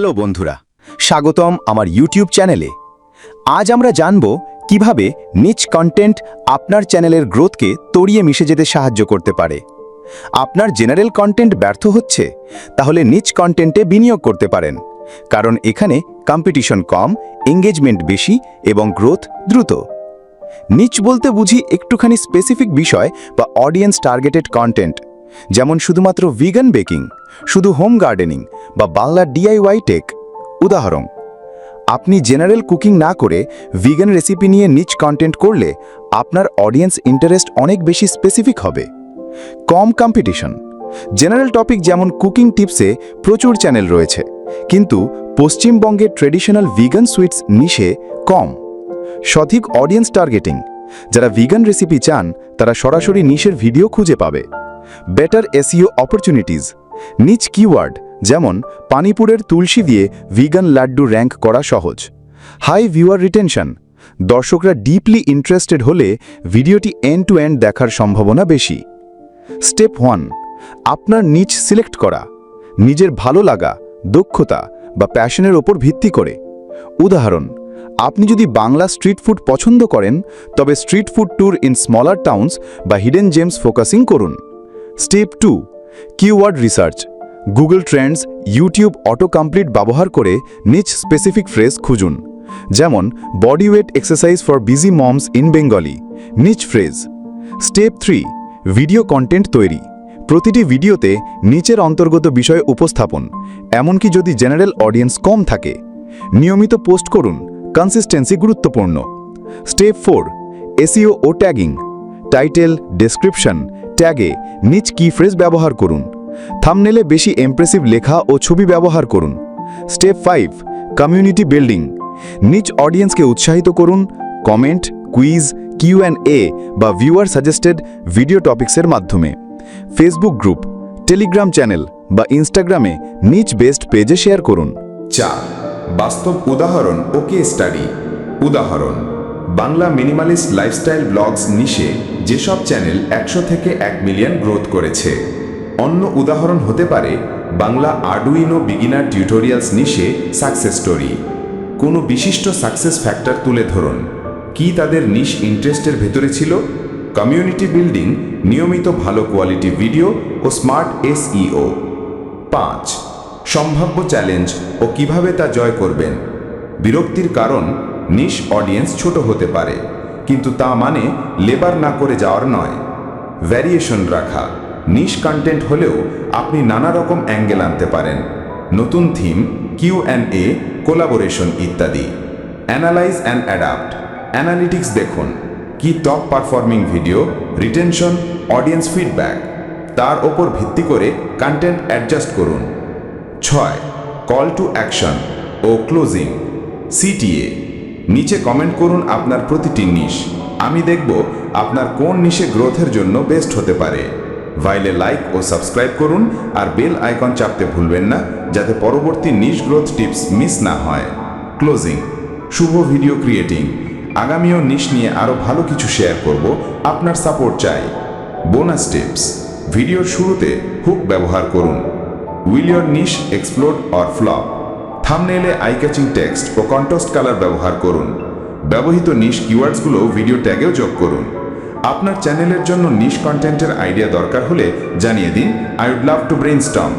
Hello বন্ধুরা, স্বাগতম আমার ইউটিউব চ্যানেলে। আজ আমরা জানব কীভাবে নিচ কন্টেন্ট আপনার চ্যানেলের গ্রোথকে তড়িয়ে মিশে যেতে সাহায্য করতে পারে। আপনার জেনারেল কন্টেন্ট ব্যর্থ হচ্ছে, তাহলে নিচ কন্টেন্টে বিনিয়োগ করতে পারেন, কারণ এখানে কম্পিটিশন কম এঙ্গেজমেন্ট বেশি এবং গ্রোথ দ্রুত। নিচ বলতে বুঝি একটুখানি স্পেসিফিক বিষয় বা অডিয়েন্স টার্গেটেড কন্টেন্ট যেমন শুধুমাত্র ভিগান বেকিং শুধু হোম গার্ডেনিং বা বাংলা ডিআইওয়াই টেক উদাহরণ, আপনি জেনারেল কুকিং না করে ভিগান রেসিপি নিয়ে নিচ কন্টেন্ট করলে আপনার অডিয়েন্স ইন্টারেস্ট অনেক বেশি স্পেসিফিক হবে। কম কম্পিটিশন জেনারেল টপিক যেমন কুকিং টিপসে প্রচুর চ্যানেল রয়েছে, কিন্তু পশ্চিমবঙ্গের ট্রেডিশনাল ভিগান সুইটস নিশে কম। সঠিক অডিয়েন্স টার্গেটিং যারা ভিগান রেসিপি চান, তারা সরাসরি নিশের ভিডিও খুঁজে পাবে। Better SEO opportunities niche keyword, যেমন, পানিপুরের তুলসী দিয়ে ভিগান লাড্ডু র্যাঙ্ক করা সহজ। High viewer retention. দর্শকরা ডিপলি ইন্টারেস্টেড হলে ভিডিওটি এন্ড টু এন্ড দেখার সম্ভাবনা বেশি। স্টেপ ওয়ান, আপনার নিচ সিলেক্ট করা। নিজের ভালো লাগা, দক্ষতা বা প্যাশনের ওপর ভিত্তি করে। উদাহরণ, আপনি যদি বাংলা স্ট্রিট ফুড পছন্দ করেন, তবে street food tour in smaller towns বা হিডেন জেমস ফোকাসিং করুন। Step two keyword research Google Trends YouTube autocomplete ব্যবহার করে নিচ স্পেসিফিক ফ্রেজ খুঁজুন। যেমন body weight exercise for busy moms in Bengali niche phrase step three video content তৈরি। প্রতিটি ভিডিওতে নিচের অন্তর্গত বিষয় উপস্থাপন, এমনকি যদি জেনারেল অডিয়েন্স কম থাকে। নিয়মিত পোস্ট করুন কনসিস্টেন্সি গুরুত্বপূর্ণ। Step four S E O ও ট্যাগিং টাইটেল ডেসক্রিপশন ট্যাগে নিচ কি ফ্রেজ ব্যবহার করুন। থামনেলে বেশি এমপ্রেসিভ লেখা ও ছবি ব্যবহার করুন। স্টেপ ফাইভ কমিউনিটি বিল্ডিং নিচ অডিয়েন্সকে উৎসাহিত করুন comment quiz Q and A বা ভিউয়ার সাজেস্টেড ভিডিও টপিক্সের মাধ্যমে। ফেসবুক গ্রুপ টেলিগ্রাম চ্যানেল বা ইনস্টাগ্রামে নিচ বেস্ট পেজে শেয়ার করুন। চার, বাস্তব উদাহরণ ও কে স্টাডি উদাহরণ বাংলা মিনিমালিস্ট লাইফস্টাইল ব্লগস নিশে যেসব চ্যানেল একশো থেকে এক মিলিয়ন গ্রোথ করেছে। অন্য উদাহরণ হতে পারে বাংলা আর্ডুইনো বিগিনার টিউটোরিয়ালস নিশে সাকসেস স্টোরি কোনো বিশিষ্ট সাকসেস ফ্যাক্টর তুলে ধরুন। কি তাদের নিশ ইন্টারেস্টের ভেতরে ছিল? কমিউনিটি বিল্ডিং নিয়মিত ভালো কোয়ালিটি ভিডিও ও স্মার্ট এসইও পাঁচ, সম্ভাব্য চ্যালেঞ্জ ও কীভাবে তা জয় করবেন। বিরক্তির কারণ নিশ অডিয়েন্স ছোট হতে পারে, কিন্তু তা মানে লেবার না করে যাওয়ার নয়। ভ্যারিয়েশন রাখা। নিশ কন্টেন্ট হলেও আপনি নানা রকম অ্যাঙ্গেল আনতে পারেন। নতুন theme, Q and A, collaboration ইত্যাদি। Analyse and adapt. অ্যানালিটিক্স দেখুন। কি top performing video, retention, audience feedback. তার ওপর ভিত্তি করে কন্টেন্ট অ্যাডজাস্ট করুন। ছয় কল টু অ্যাকশন ও ক্লোজিং সিটিএ নিচে কমেন্ট করুন আপনার প্রতিটি নিশ আমি দেখব আপনার কোন নিশে গ্রোথের জন্য বেস্ট হতে পারে। ভাইলে লাইক ও সাবস্ক্রাইব করুন আর বেল আইকন চাপতে ভুলবেন না, যাতে পরবর্তী নিশ গ্রোথ টিপস মিস না হয়। ক্লোজিং শুভ ভিডিও ক্রিয়েটিং আগামীও নিশ নিয়ে আরও ভালো কিছু শেয়ার করব, আপনার সাপোর্ট চাই। বোনাস টিপস ভিডিওর শুরুতে হুক ব্যবহার করুন। Will your niche explore or flop থামনেলে eye catching text ও কন্ট্রাস্ট কালার ব্যবহার করুন। ব্যবহৃত নিশ কিওয়ার্ডসগুলো ভিডিও ট্যাগেও যোগ করুন। আপনার চ্যানেলের জন্য নিশ কন্টেন্টের আইডিয়া দরকার হলে জানিয়ে দিন I would love to brainstorm